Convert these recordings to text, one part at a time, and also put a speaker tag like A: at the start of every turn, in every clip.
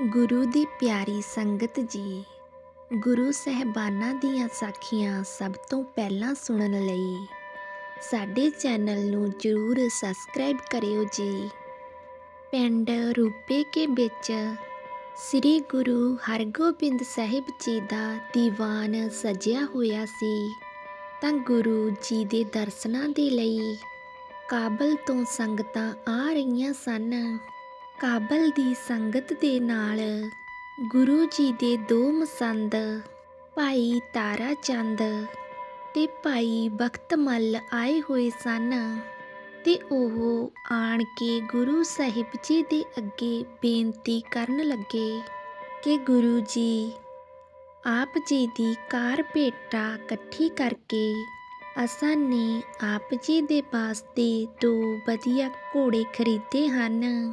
A: ਗੁਰੂ ਦੀ ਪਿਆਰੀ ਸੰਗਤ ਜੀ, ਗੁਰੂ ਸਹਿਬਾਨਾਂ ਦੀਆਂ ਸਾਖੀਆਂ ਸਭ ਤੋਂ ਪਹਿਲਾਂ ਸੁਣਨ ਲਈ ਸਾਡੇ ਚੈਨਲ ਨੂੰ ਜਰੂਰ ਸਬਸਕ੍ਰਾਈਬ ਕਰਿਓ ਜੀ। ਪਿੰਡ ਰੂਪੇ ਕੇ ਵਿੱਚ ਸ੍ਰੀ ਗੁਰੂ ਹਰਗੋਬਿੰਦ ਸਾਹਿਬ ਜੀ ਦਾ ਦੀਵਾਨ ਸਜਿਆ ਹੋਇਆ ਸੀ, ਤਾਂ ਗੁਰੂ ਜੀ ਦੇ ਦਰਸ਼ਨਾਂ ਦੇ ਲਈ ਕਾਬਲ ਤੋਂ ਸੰਗਤਾਂ ਆ ਰਹੀਆਂ ਸਨ। ਕਾਬਲ ਦੀ ਸੰਗਤ ਦੇ ਨਾਲ ਗੁਰੂ ਜੀ ਦੇ ਦੋ ਮਸੰਦ, ਭਾਈ ਤਾਰਾ ਚੰਦ ਤੇ ਭਾਈ ਬਖਤਮਲ ਆਏ ਹੋਏ ਸਨ ਤੇ ਉਹ ਆਣ ਕੇ ਗੁਰੂ ਸਾਹਿਬ ਜੀ ਦੇ ਅੱਗੇ ਬੇਨਤੀ ਕਰਨ ਲੱਗੇ ਕਿ ਗੁਰੂ ਜੀ, ਆਪ ਜੀ ਦੀ ਕਾਰ ਭੇਟਾ ਇਕੱਠੀ ਕਰਕੇ ਅਸਾਂ ਨੇ ਆਪ ਜੀ ਦੇ ਵਾਸਤੇ ਦੋ ਵਧੀਆ ਘੋੜੇ ਖਰੀਦੇ ਹਨ।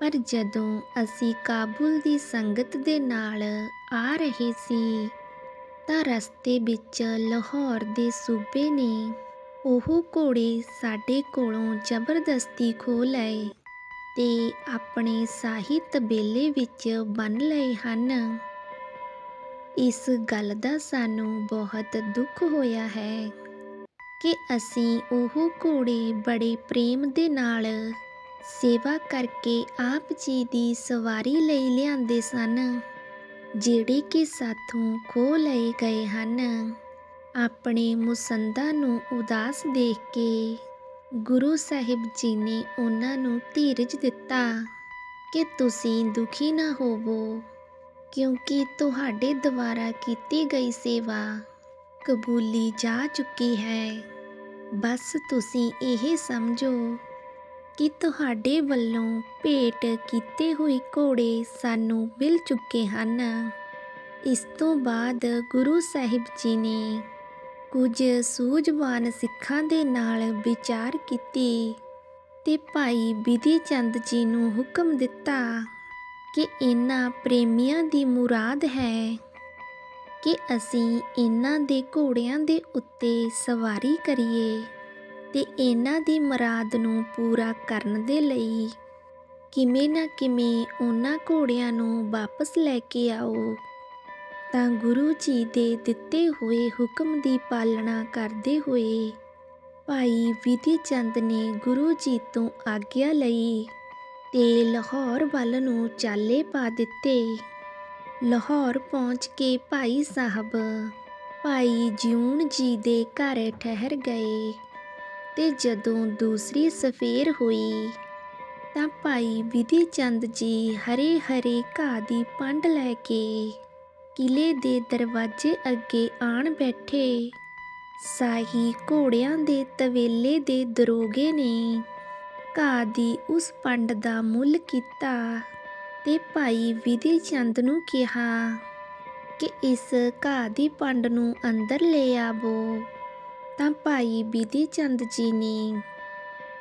A: ਪਰ ਜਦੋਂ ਅਸੀਂ ਕਾਬੁਲ ਦੀ ਸੰਗਤ ਦੇ ਨਾਲ ਆ ਰਹੇ ਸੀ, ਤਾਂ ਰਸਤੇ ਵਿੱਚ ਲਾਹੌਰ ਦੇ ਸੂਬੇ ਨੇ ਉਹ ਘੋੜੇ ਸਾਡੇ ਕੋਲੋਂ ਜ਼ਬਰਦਸਤੀ ਖੋਹ ਲਏ ਤੇ ਆਪਣੇ ਸਾਹੀ ਤਬੇਲੇ ਵਿੱਚ ਬੰਨ ਲਏ ਹਨ। ਇਸ ਗੱਲ ਦਾ ਸਾਨੂੰ ਬਹੁਤ ਦੁੱਖ ਹੋਇਆ ਹੈ ਕਿ ਅਸੀਂ ਉਹ ਘੋੜੇ ਬੜੇ ਪ੍ਰੇਮ ਦੇ ਨਾਲ ਸੇਵਾ ਕਰਕੇ ਆਪ ਜੀ ਦੀ ਸਵਾਰੀ ਲਈ ਲਿਆਂਦੇ ਸਨ, ਜਿਹੜੇ ਕਿ ਸਾਥੋਂ ਖੋ ਲਏ ਗਏ ਹਨ। ਆਪਣੇ ਮੁਸੰਦਾ ਨੂੰ ਉਦਾਸ ਦੇਖ ਕੇ ਗੁਰੂ ਸਾਹਿਬ ਜੀ ਨੇ ਉਹਨਾਂ ਨੂੰ ਧੀਰਜ ਦਿੱਤਾ ਕਿ ਤੁਸੀਂ ਦੁਖੀ ਨਾ ਹੋਵੋ, ਕਿਉਂਕਿ ਤੁਹਾਡੇ ਦੁਆਰਾ ਕੀਤੀ ਗਈ ਸੇਵਾ ਕਬੂਲੀ ਜਾ ਚੁੱਕੀ ਹੈ। ਬਸ ਤੁਸੀਂ ਇਹ ਸਮਝੋ ਕਿ ਤੁਹਾਡੇ ਵੱਲੋਂ ਭੇਟ ਕੀਤੇ ਹੋਏ ਘੋੜੇ ਸਾਨੂੰ ਮਿਲ ਚੁੱਕੇ ਹਨ। ਇਸ ਤੋਂ ਬਾਅਦ ਗੁਰੂ ਸਾਹਿਬ ਜੀ ਨੇ ਕੁਝ ਸੂਝਵਾਨ ਸਿੱਖਾਂ ਦੇ ਨਾਲ ਵਿਚਾਰ ਕੀਤੀ ਤੇ ਭਾਈ ਬਿਧੀ ਚੰਦ ਜੀ ਨੂੰ ਹੁਕਮ ਦਿੱਤਾ ਕਿ ਇਹਨਾਂ ਪ੍ਰੇਮੀਆਂ ਦੀ ਮੁਰਾਦ ਹੈ ਕਿ ਅਸੀਂ ਇਹਨਾਂ ਦੇ ਘੋੜਿਆਂ ਦੇ ਉੱਤੇ ਸਵਾਰੀ ਕਰੀਏ। ਤੇ ਇਹਨਾਂ ਦੀ ਮੁਰਾਦ ਨੂੰ ਪੂਰਾ ਕਰਨ ਦੇ ਲਈ ਕਿਵੇਂ ਨਾ ਕਿਵੇਂ ਉਹਨਾਂ ਘੋੜਿਆਂ ਨੂੰ ਵਾਪਸ ਲੈ ਕੇ ਆਓ, ਤਾਂ ਗੁਰੂ ਜੀ ਦੇ ਦਿੱਤੇ ਹੋਏ ਹੁਕਮ ਦੀ ਪਾਲਣਾ ਕਰਦੇ ਹੋਏ ਭਾਈ ਵਿਧੀ ਚੰਦ ਨੇ ਗੁਰੂ ਜੀ ਤੋਂ ਆਗਿਆ ਲਈ ਤੇ ਲਾਹੌਰ ਵੱਲ ਨੂੰ ਚਾਲੇ ਪਾ ਦਿੱਤੇ। ਲਾਹੌਰ ਪਹੁੰਚ ਕੇ ਭਾਈ ਸਾਹਿਬ, ਭਾਈ ਜਿਉਣ ਜੀ ਦੇ ਘਰ ਠਹਿਰ ਗਏ। ਤੇ ਜਦੋਂ ਦੂਸਰੀ ਸਫੇਰ ਹੋਈ, ਤਾਂ ਭਾਈ ਵਿਧੀ ਚੰਦ ਜੀ ਹਰੇ ਹਰੇ ਘਾਹ ਦੀ ਪੰਡ ਲੈ ਕੇ ਕਿਲੇ ਦੇ ਦਰਵਾਜ਼ੇ ਅੱਗੇ ਆਣ ਬੈਠੇ। ਸਾਹੀ ਘੋੜਿਆਂ ਦੇ ਤਵੇਲੇ ਦੇ ਦਰੋਗੇ ਨੇ ਘਾਹ ਦੀ ਉਸ ਪੰਡ ਦਾ ਮੁੱਲ ਕੀਤਾ ਤੇ ਭਾਈ ਵਿਧੀ ਚੰਦ ਨੂੰ ਕਿਹਾ ਕਿ ਇਸ ਘਾਹ ਦੀ ਪੰਡ ਨੂੰ ਅੰਦਰ ਲੈ ਆਵੋ। ਤਾਂ ਭਾਈ ਬਿਧੀ ਚੰਦ ਜੀ ਨੇ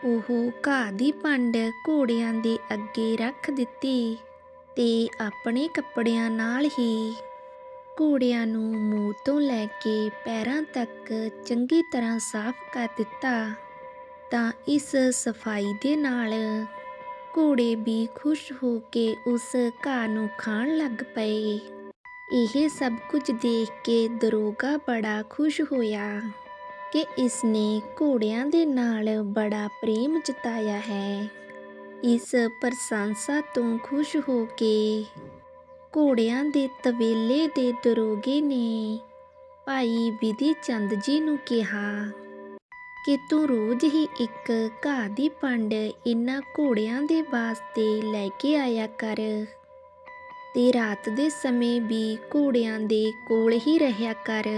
A: ਉਹ ਘਾਹ ਦੀ ਪੰਡ ਘੋੜਿਆਂ ਦੇ ਅੱਗੇ ਰੱਖ ਦਿੱਤੀ ਤੇ ਆਪਣੇ ਕੱਪੜਿਆਂ ਨਾਲ ਹੀ ਘੋੜਿਆਂ ਨੂੰ ਮੂੰਹ ਤੋਂ ਲੈ ਕੇ ਪੈਰਾਂ ਤੱਕ ਚੰਗੀ ਤਰ੍ਹਾਂ ਸਾਫ਼ ਕਰ ਦਿੱਤਾ, ਤਾਂ ਇਸ ਸਫ਼ਾਈ ਦੇ ਨਾਲ ਘੋੜੇ ਵੀ ਖੁਸ਼ ਹੋ ਕੇ ਉਸ ਘਾਹ ਨੂੰ ਖਾਣ ਲੱਗ ਪਏ। ਇਹ ਸਭ ਕੁਝ ਦੇਖ ਕੇ ਦਰੋਗਾ ਬੜਾ ਖੁਸ਼ ਹੋਇਆ। ਕਿ ਇਸ ਨੇ ਘੋੜਿਆਂ ਦੇ ਨਾਲ ਬੜਾ ਪ੍ਰੇਮ ਜਤਾਇਆ ਹੈ। ਇਸ ਪ੍ਰਸ਼ੰਸਾ ਤੋਂ ਖੁਸ਼ ਹੋ ਕੇ ਘੋੜਿਆਂ ਦੇ ਤਵੇਲੇ ਦੇ ਦਰੋਗੇ ਨੇ ਭਾਈ ਵਿਧੀ ਚੰਦ ਜੀ ਨੂੰ ਕਿਹਾ, ਕਿ ਤੂੰ ਰੋਜ਼ ਹੀ ਇੱਕ ਘਾਹ ਦੀ ਪੰਡ ਇਹਨਾਂ ਘੋੜਿਆਂ ਦੇ ਵਾਸਤੇ ਲੈ ਕੇ ਆਇਆ ਕਰ। ਤੇ ਰਾਤ ਦੇ ਸਮੇਂ ਵੀ ਘੋੜਿਆਂ ਦੇ ਕੋਲ ਹੀ ਰਹਿਆ ਕਰ।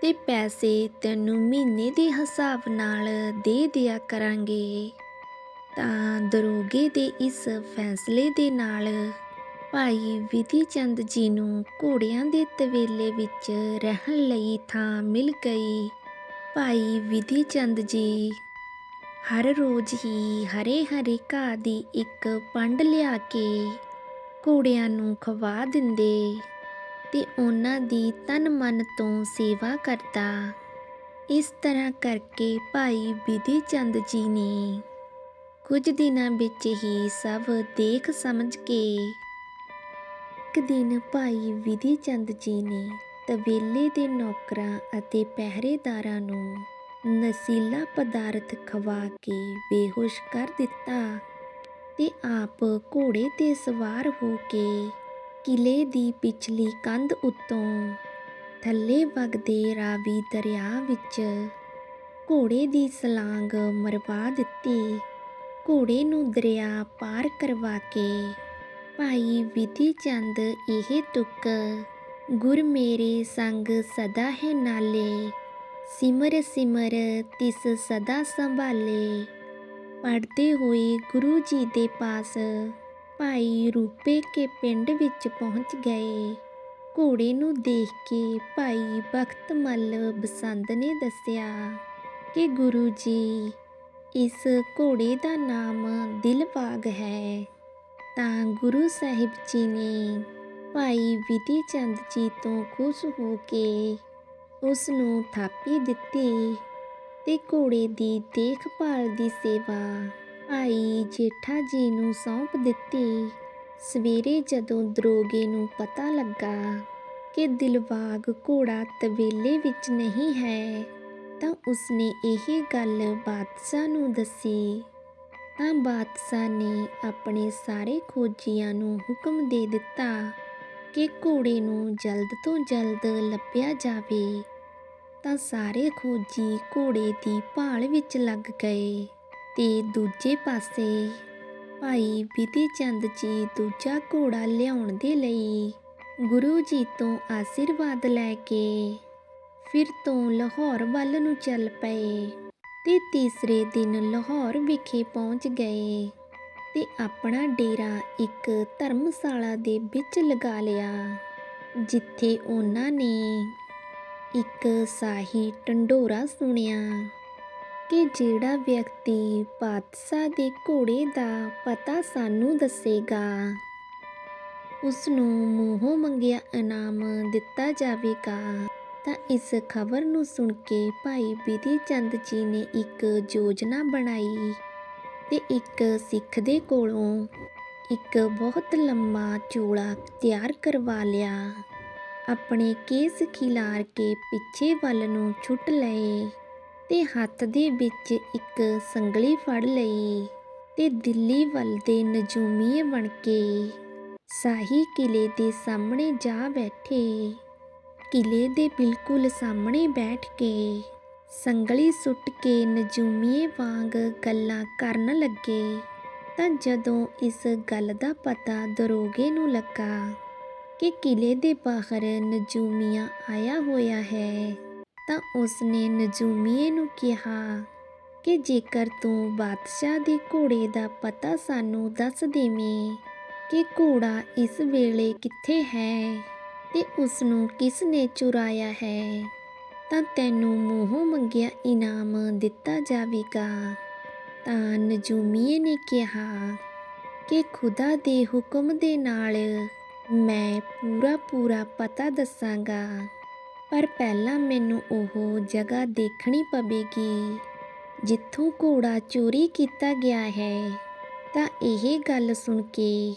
A: ਤੇ ਪੈਸੇ ਤੈਨੂੰ ਮਹੀਨੇ ਦੇ ਹਿਸਾਬ ਨਾਲ ਦੇ ਦਿਆ ਕਰਾਂਗੇ। ਤਾਂ ਦਰੋਗੇ ਦੇ ਇਸ ਫੈਸਲੇ ਦੇ ਨਾਲ ਭਾਈ ਵਿਧੀ ਚੰਦ ਜੀ ਨੂੰ ਘੋੜਿਆਂ ਦੇ ਤਵੇਲੇ ਵਿੱਚ ਰਹਿਣ ਲਈ ਥਾਂ ਮਿਲ ਗਈ। ਭਾਈ ਵਿਧੀ ਚੰਦ ਜੀ ਹਰ ਰੋਜ਼ ਹੀ ਹਰੇ ਹਰੇ ਘਾਹ ਦੀ ਇੱਕ ਪੰਡ ਲਿਆ ਕੇ ਘੋੜਿਆਂ ਨੂੰ ਖਵਾ ਦਿੰਦੇ। ਤੇ ਉਹਨਾਂ ਦੀ ਤਨ ਮਨ ਤੋਂ ਸੇਵਾ ਕਰਦਾ। ਇਸ ਤਰ੍ਹਾਂ ਕਰਕੇ ਭਾਈ ਵਿਧੀ ਚੰਦ ਜੀ ਨੇ ਕੁਝ ਦਿਨਾਂ ਵਿੱਚ ਹੀ ਸਭ ਦੇਖ ਸਮਝ ਕੇ ਇੱਕ ਦਿਨ ਭਾਈ ਵਿਧੀ ਚੰਦ ਜੀ ਨੇ ਤਵੇਲੇ ਦੇ ਨੌਕਰਾਂ ਅਤੇ ਪਹਿਰੇਦਾਰਾਂ ਨੂੰ ਨਸ਼ੀਲਾ ਪਦਾਰਥ ਖਵਾ ਕੇ ਬੇਹੋਸ਼ ਕਰ ਦਿੱਤਾ ਤੇ ਆਪ ਘੋੜੇ ਤੇ ਸਵਾਰ ਹੋ ਕੇ ਕਿਲੇ ਦੀ ਪਿਛਲੀ ਕੰਧ ਉੱਤੋਂ ਥੱਲੇ ਵਗਦੇ ਰਾਵੀ ਦਰਿਆ ਵਿੱਚ ਘੋੜੇ ਦੀ ਸਲਾਂਗ ਮਰਵਾ ਦਿੱਤੀ। ਘੋੜੇ ਨੂੰ ਦਰਿਆ ਪਾਰ ਕਰਵਾ ਕੇ, ਭਾਈ ਵਿਧੀ ਚੰਦ, ਇਹ ਤੁਕ ਗੁਰ ਮੇਰੇ ਸੰਗ ਸਦਾ ਹੈ ਨਾਲੇ। ਸਿਮਰ ਸਿਮਰ ਤਿਸ ਸਦਾ ਸੰਭਾਲੇ। ਪੜ੍ਹਦੇ ਹੋਏ ਗੁਰੂ ਜੀ ਦੇ ਪਾਸ ਭਾਈ ਰੂਪੇ ਕੇ ਪਿੰਡ ਵਿੱਚ ਪਹੁੰਚ ਗਏ। ਘੋੜੇ ਨੂੰ ਦੇਖ ਕੇ ਭਾਈ ਬਖਤ ਮੱਲ ਬਸੰਤ ਨੇ ਦੱਸਿਆ ਕਿ ਗੁਰੂ ਜੀ, ਇਸ ਘੋੜੇ ਦਾ ਨਾਮ ਦਿਲਬਾਗ ਹੈ। ਤਾਂ ਗੁਰੂ ਸਾਹਿਬ ਜੀ ਨੇ ਭਾਈ ਵਿਧੀ ਚੰਦ ਜੀ ਤੋਂ ਖੁਸ਼ ਹੋ ਕੇ ਉਸ ਨੂੰ ਥਾਪੀ ਦਿੱਤੀ ਤੇ ਘੋੜੇ ਦੀ ਦੇਖਭਾਲ ਦੀ ਸੇਵਾ ਭਾਈ ਜੇਠਾ ਜੀ ਨੂੰ ਸੌਂਪ ਦਿੱਤੀ। ਸਵੇਰੇ ਜਦੋਂ ਦਰੋਗੇ ਨੂੰ ਪਤਾ ਲੱਗਾ ਕਿ ਦਿਲਬਾਗ ਘੋੜਾ ਤਵੇਲੇ ਵਿੱਚ ਨਹੀਂ ਹੈ, ਤਾਂ ਉਸਨੇ ਇਹ ਗੱਲ ਬਾਦਸ਼ਾਹ ਨੂੰ ਦੱਸੀ। ਤਾਂ ਬਾਦਸ਼ਾਹ ਨੇ ਆਪਣੇ ਸਾਰੇ ਖੋਜੀਆਂ ਨੂੰ ਹੁਕਮ ਦੇ ਦਿੱਤਾ ਕਿ ਘੋੜੇ ਨੂੰ ਜਲਦ ਤੋਂ ਜਲਦ ਲੱਭਿਆ ਜਾਵੇ। ਤਾਂ ਸਾਰੇ ਖੋਜੀ ਘੋੜੇ ਦੀ ਭਾਲ ਵਿੱਚ ਲੱਗ ਗਏ। ਤੇ ਦੂਜੇ ਪਾਸੇ ਭਾਈ ਵਿਧੀ ਚੰਦ ਜੀ ਦੂਜਾ ਘੋੜਾ ਲਿਆਉਣ ਦੇ ਲਈ ਗੁਰੂ ਜੀ ਤੋਂ ਆਸ਼ੀਰਵਾਦ ਲੈ ਕੇ ਫਿਰ ਤੋਂ ਲਾਹੌਰ ਵੱਲ ਨੂੰ ਚੱਲ ਪਏ ਤੇ ਤੀਸਰੇ ਦਿਨ ਲਾਹੌਰ ਵਿਖੇ ਪਹੁੰਚ ਗਏ ਤੇ ਆਪਣਾ ਡੇਰਾ ਇੱਕ ਧਰਮਸ਼ਾਲਾ ਦੇ ਵਿੱਚ ਲਗਾ ਲਿਆ, ਜਿੱਥੇ ਉਹਨਾਂ ਨੇ ਇੱਕ ਸਾਹੀ ਟੰਡੋਰਾ ਸੁਣਿਆ। ਕਿ ਜਿਹੜਾ ਵਿਅਕਤੀ ਬਾਦਸ਼ਾਹ ਦੇ ਘੋੜੇ ਦਾ ਪਤਾ ਸਾਨੂੰ ਦੱਸੇਗਾ। ਉਸ ਨੂੰ ਮੂੰਹੋਂ ਮੰਗਿਆ ਇਨਾਮ ਦਿੱਤਾ ਜਾਵੇਗਾ। ਤਾਂ ਇਸ ਖਬਰ ਨੂੰ ਸੁਣ ਕੇ ਭਾਈ ਬਿਧੀ ਚੰਦ ਜੀ ਨੇ ਇੱਕ ਯੋਜਨਾ ਬਣਾਈ ਤੇ ਇੱਕ ਸਿੱਖ ਦੇ ਕੋਲੋਂ ਇੱਕ ਬਹੁਤ ਲੰਮਾ ਚੋਲਾ ਤਿਆਰ ਕਰਵਾ ਲਿਆ। ਆਪਣੇ ਕੇਸ ਖਿਲਾਰ ਕੇ ਪਿੱਛੇ ਵੱਲ ਨੂੰ ਛੁੱਟ ਲਏ। ਤੇ ਹੱਥ ਦੇ ਵਿੱਚ ਇੱਕ ਸੰਗਲੀ ਫੜ ਲਈ ਤੇ ਦਿੱਲੀ ਵੱਲ ਦੇ ਨਜੂਮੀਏ ਬਣ ਕੇ ਸਾਹੀ ਕਿਲੇ ਦੇ ਸਾਹਮਣੇ ਜਾ ਬੈਠੇ। ਕਿਲੇ ਦੇ ਬਿਲਕੁਲ ਸਾਹਮਣੇ ਬੈਠ ਕੇ ਸੰਗਲੀ ਸੁੱਟ ਕੇ ਨਜੂਮੀਏ ਵਾਂਗ ਗੱਲਾਂ ਕਰਨ ਲੱਗੇ ਤਾਂ ਜਦੋਂ ਇਸ ਗੱਲ ਦਾ ਪਤਾ ਦਰੋਗੇ ਨੂੰ ਲੱਗਾ ਕਿ ਕਿਲੇ ਦੇ ਬਾਹਰ ਨਜੂਮੀਆ ਆਇਆ ਹੋਇਆ ਹੈ ਤਾਂ ਉਸਨੇ ਨਜੂਮੀਏ ਨੂੰ ਕਿਹਾ ਕਿ ਜੇਕਰ ਤੂੰ ਬਾਦਸ਼ਾਹ ਦੇ ਘੋੜੇ ਦਾ ਪਤਾ ਸਾਨੂੰ ਦੱਸ ਦੇਵੇਂ ਕਿ ਘੋੜਾ ਇਸ ਵੇਲੇ ਕਿੱਥੇ ਹੈ ਤੇ ਉਸ ਨੂੰ ਕਿਸ ਨੇ ਚੁਰਾਇਆ ਹੈ, ਤਾਂ ਤੈਨੂੰ ਮੂੰਹੋਂ ਮੰਗਿਆ ਇਨਾਮ ਦਿੱਤਾ ਜਾਵੇਗਾ। ਤਾਂ ਨਜੂਮੀਏ ਨੇ ਕਿਹਾ ਕਿ ਖੁਦਾ ਦੇ ਹੁਕਮ ਦੇ ਨਾਲ ਮੈਂ ਪੂਰਾ ਪੂਰਾ ਪਤਾ ਦੱਸਾਂਗਾ। ਪਰ ਪਹਿਲਾਂ ਮੈਨੂੰ ਉਹ ਜਗ੍ਹਾ ਦੇਖਣੀ ਪਵੇਗੀ। ਜਿੱਥੋਂ ਘੋੜਾ ਚੋਰੀ ਕੀਤਾ ਗਿਆ ਹੈ, ਤਾਂ ਇਹ ਗੱਲ ਸੁਣ ਕੇ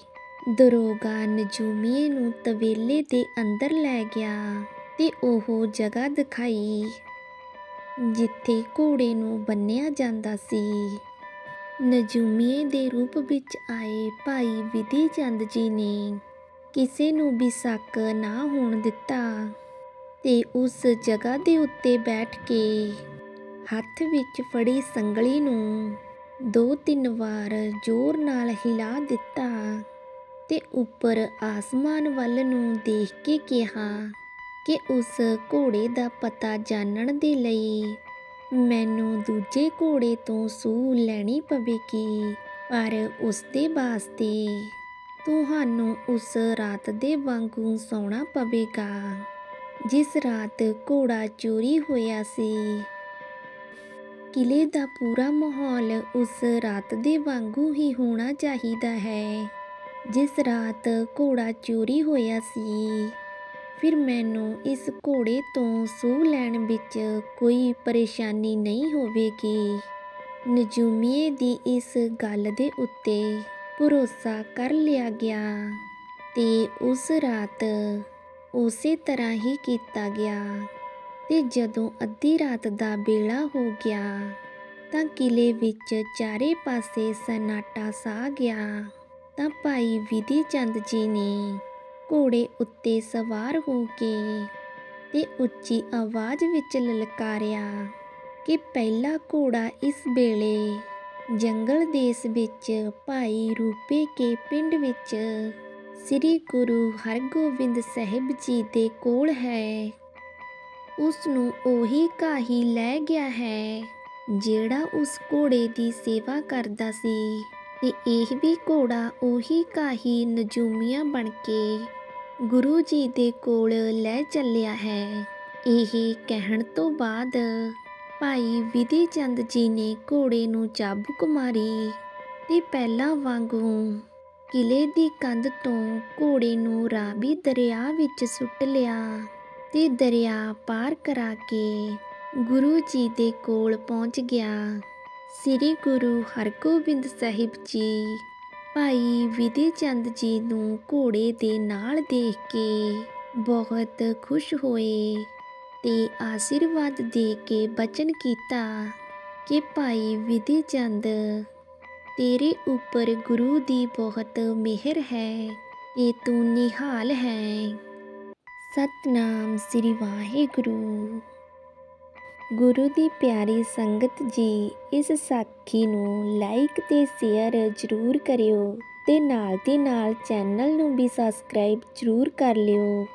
A: ਦਰੋਗਾ ਨਜੂਮੀਏ ਨੂੰ ਤਵੇਲੇ ਦੇ ਅੰਦਰ ਲੈ ਗਿਆ ਤੇ ਉਹ ਜਗ੍ਹਾ ਦਿਖਾਈ, ਜਿੱਥੇ ਘੋੜੇ ਨੂੰ ਬੰਨਿਆ ਜਾਂਦਾ ਸੀ। ਨਜੂਮੀਏ ਦੇ ਰੂਪ ਵਿੱਚ ਆਏ ਭਾਈ ਵਿਧੀ ਚੰਦ ਜੀ ਨੇ ਕਿਸੇ ਨੂੰ ਵੀ ਸ਼ੱਕ ਨਾ ਹੋਣ ਦਿੱਤਾ। ਤੇ ਉਸ ਜਗ੍ਹਾ ਦੇ ਉੱਤੇ ਬੈਠ ਕੇ ਹੱਥ ਵਿੱਚ ਫੜੀ ਸੰਗਲੀ ਨੂੰ ਦੋ ਤਿੰਨ ਵਾਰ ਜ਼ੋਰ ਨਾਲ ਹਿਲਾ ਦਿੱਤਾ ਤੇ ਉੱਪਰ ਆਸਮਾਨ ਵੱਲ ਨੂੰ ਦੇਖ ਕੇ ਕਿਹਾ ਕਿ ਉਸ ਘੋੜੇ ਦਾ ਪਤਾ ਜਾਣਨ ਦੇ ਲਈ ਮੈਨੂੰ ਦੂਜੇ ਘੋੜੇ ਤੋਂ ਸੂਹ ਲੈਣੀ ਪਵੇਗੀ, ਪਰ ਉਸ ਦੇ ਵਾਸਤੇ ਤੁਹਾਨੂੰ ਉਸ ਰਾਤ ਦੇ ਵਾਂਗੂ ਸੌਣਾ ਪਵੇਗਾ। ਜਿਸ ਰਾਤ ਘੋੜਾ ਚੋਰੀ ਹੋਇਆ ਸੀ। ਕਿਲੇ ਦਾ ਪੂਰਾ ਮਾਹੌਲ ਉਸ ਰਾਤ ਦੇ ਵਾਂਗੂ ਹੀ ਹੋਣਾ ਚਾਹੀਦਾ ਹੈ, ਜਿਸ ਰਾਤ ਘੋੜਾ ਚੋਰੀ ਹੋਇਆ ਸੀ। ਫਿਰ ਮੈਨੂੰ ਇਸ ਘੋੜੇ ਤੋਂ ਸੂਹ ਲੈਣ ਵਿੱਚ ਕੋਈ ਪਰੇਸ਼ਾਨੀ ਨਹੀਂ ਹੋਵੇਗੀ। ਨਜੂਮੀਏ ਦੀ ਇਸ ਗੱਲ ਦੇ ਉੱਤੇ ਭਰੋਸਾ ਕਰ ਲਿਆ ਗਿਆ ਤੇ ਉਸ ਰਾਤ ਉਸੇ ਤਰ੍ਹਾਂ ਹੀ ਕੀਤਾ ਗਿਆ। ਤੇ ਜਦੋਂ ਅੱਧੀ ਰਾਤ ਦਾ ਵੇਲਾ ਹੋ ਗਿਆ, ਤਾਂ ਕਿਲੇ ਵਿੱਚ ਚਾਰੇ ਪਾਸੇ ਸਨਾਟਾ ਛਾ ਗਿਆ। ਤਾਂ ਭਾਈ ਵਿਧੀ ਚੰਦ ਜੀ ਨੇ ਘੋੜੇ ਉੱਤੇ ਸਵਾਰ ਹੋ ਕੇ ਤੇ ਉੱਚੀ ਆਵਾਜ਼ ਵਿੱਚ ਲਲਕਾਰਿਆ ਕਿ ਪਹਿਲਾ ਘੋੜਾ ਇਸ ਵੇਲੇ ਜੰਗਲ ਦੇਸ਼ ਵਿੱਚ ਭਾਈ ਰੂਪੇ ਕੇ ਪਿੰਡ ਵਿੱਚ ਸ੍ਰੀ ਗੁਰੂ ਹਰਗੋਬਿੰਦ ਸਾਹਿਬ ਜੀ ਦੇ ਕੋਲ ਹੈ। ਉਸ ਨੂੰ ਉਹੀ ਕਾਹੀ ਲੈ ਗਿਆ ਹੈ, ਜਿਹੜਾ ਉਸ ਘੋੜੇ ਦੀ ਸੇਵਾ ਕਰਦਾ ਸੀ। ਤੇ ਇਹ ਵੀ ਘੋੜਾ ਉਹੀ ਕਾਹੀ ਨਜੂਮੀਆਂ ਬਣ ਕੇ ਗੁਰੂ ਜੀ ਦੇ ਕੋਲ ਲੈ ਚੱਲਿਆ ਹੈ। ਇਹ ਕਹਿਣ ਤੋਂ ਬਾਅਦ ਭਾਈ ਵਿਧੀ ਚੰਦ ਜੀ ਨੇ ਘੋੜੇ ਨੂੰ ਚਾਬੁਕ ਮਾਰੀ ਤੇ ਪਹਿਲਾਂ ਵਾਂਗੂ ਕਿਲੇ ਦੀ ਕੰਧ ਤੋਂ ਘੋੜੇ ਨੂੰ ਰਾਵੀ ਦਰਿਆ ਵਿੱਚ ਸੁੱਟ ਲਿਆ ਤੇ ਦਰਿਆ ਪਾਰ ਕਰਾ ਕੇ ਗੁਰੂ ਜੀ ਦੇ ਕੋਲ ਪਹੁੰਚ ਗਿਆ। ਸ੍ਰੀ ਗੁਰੂ ਹਰਗੋਬਿੰਦ ਸਾਹਿਬ ਜੀ ਭਾਈ ਵਿਧੀ ਚੰਦ ਜੀ ਨੂੰ ਘੋੜੇ ਦੇ ਨਾਲ ਦੇਖ ਕੇ ਬਹੁਤ ਖੁਸ਼ ਹੋਏ ਤੇ ਆਸ਼ੀਰਵਾਦ ਦੇ ਕੇ ਬਚਨ ਕੀਤਾ ਕਿ ਭਾਈ ਵਿਧੀ ਚੰਦ ਤੇਰੇ ਉੱਪਰ ਗੁਰੂ ਦੀ ਬਹੁਤ ਮਿਹਰ ਹੈ ਤੇ ਤੂੰ ਨਿਹਾਲ ਹੈ। ਸਤਨਾਮ ਸ੍ਰੀ ਵਾਹਿਗੁਰੂ। ਗੁਰੂ ਦੀ ਪਿਆਰੀ ਸੰਗਤ ਜੀ, ਇਸ ਸਾਖੀ ਨੂੰ ਲਾਈਕ ਤੇ ਸ਼ੇਅਰ ਜ਼ਰੂਰ ਕਰਿਓ ਤੇ ਨਾਲ ਦੀ ਨਾਲ ਚੈਨਲ ਨੂੰ ਵੀ ਸਬਸਕ੍ਰਾਈਬ ਜ਼ਰੂਰ ਕਰ ਲਿਓ।